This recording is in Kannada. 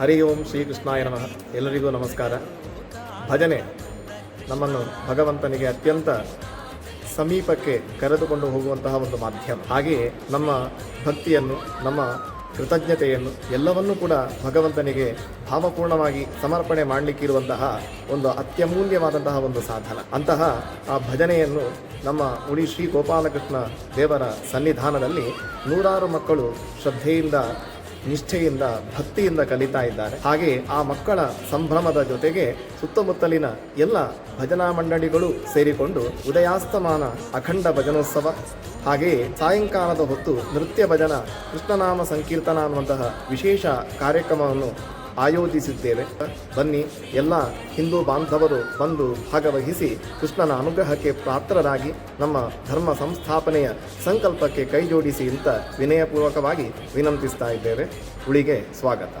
ಹರಿ ಓಂ ಶ್ರೀಕೃಷ್ಣಾಯ ನಮಃ. ಎಲ್ಲರಿಗೂ ನಮಸ್ಕಾರ. ಭಜನೆ ನಮ್ಮನ್ನು ಭಗವಂತನಿಗೆ ಅತ್ಯಂತ ಸಮೀಪಕ್ಕೆ ಕರೆದುಕೊಂಡು ಹೋಗುವಂತಹ ಒಂದು ಮಾಧ್ಯಮ. ಹಾಗೆಯೇ ನಮ್ಮ ಭಕ್ತಿಯನ್ನು, ನಮ್ಮ ಕೃತಜ್ಞತೆಯನ್ನು ಎಲ್ಲವನ್ನೂ ಕೂಡ ಭಗವಂತನಿಗೆ ಭಾವಪೂರ್ಣವಾಗಿ ಸಮರ್ಪಣೆ ಮಾಡಲಿಕ್ಕಿರುವಂತಹ ಒಂದು ಅತ್ಯಮೂಲ್ಯವಾದಂತಹ ಒಂದು ಸಾಧನ. ಅಂತಹ ಆ ಭಜನೆಯನ್ನು ನಮ್ಮ ಉಡಿ ಶ್ರೀ ಗೋಪಾಲಕೃಷ್ಣ ದೇವರ ಸನ್ನಿಧಾನದಲ್ಲಿ ನೂರಾರು ಮಕ್ಕಳು ಶ್ರದ್ಧೆಯಿಂದ ನಿಷ್ಠೆಯಿಂದ, ಭಕ್ತಿಯಿಂದ ಕಲಿತಾ ಇದ್ದಾರೆ. ಹಾಗೆ ಆ ಮಕ್ಕಳ ಸಂಭ್ರಮದ ಜೊತೆಗೆ ಸುತ್ತಮುತ್ತಲಿನ ಎಲ್ಲ ಭಜನಾ ಮಂಡಳಿಗಳು ಸೇರಿಕೊಂಡು ಉದಯಾಸ್ತಮಾನ ಅಖಂಡ ಭಜನೋತ್ಸವ ಹಾಗೆಯೇ ಸಾಯಂಕಾಲದ ಹೊತ್ತು ನೃತ್ಯ ಭಜನ, ಕೃಷ್ಣನಾಮ ಸಂಕೀರ್ತನ ಅನ್ನುವಂತಹ ವಿಶೇಷ ಕಾರ್ಯಕ್ರಮವನ್ನು ಆಯೋಜಿಸಿದ್ದೇವೆ. ಬನ್ನಿ, ಎಲ್ಲ ಹಿಂದೂ ಬಾಂಧವರು ಬಂದು ಭಾಗವಹಿಸಿ ಕೃಷ್ಣನ ಅನುಗ್ರಹಕ್ಕೆ ಪಾತ್ರರಾಗಿ ನಮ್ಮ ಧರ್ಮ ಸಂಸ್ಥಾಪನೆಯ ಸಂಕಲ್ಪಕ್ಕೆ ಕೈಜೋಡಿಸಿ ಅಂತ ವಿನಯಪೂರ್ವಕವಾಗಿ ವಿನಂತಿಸ್ತಾ ಇದ್ದೇವೆ. ಉಳಿಗೆ ಸ್ವಾಗತ.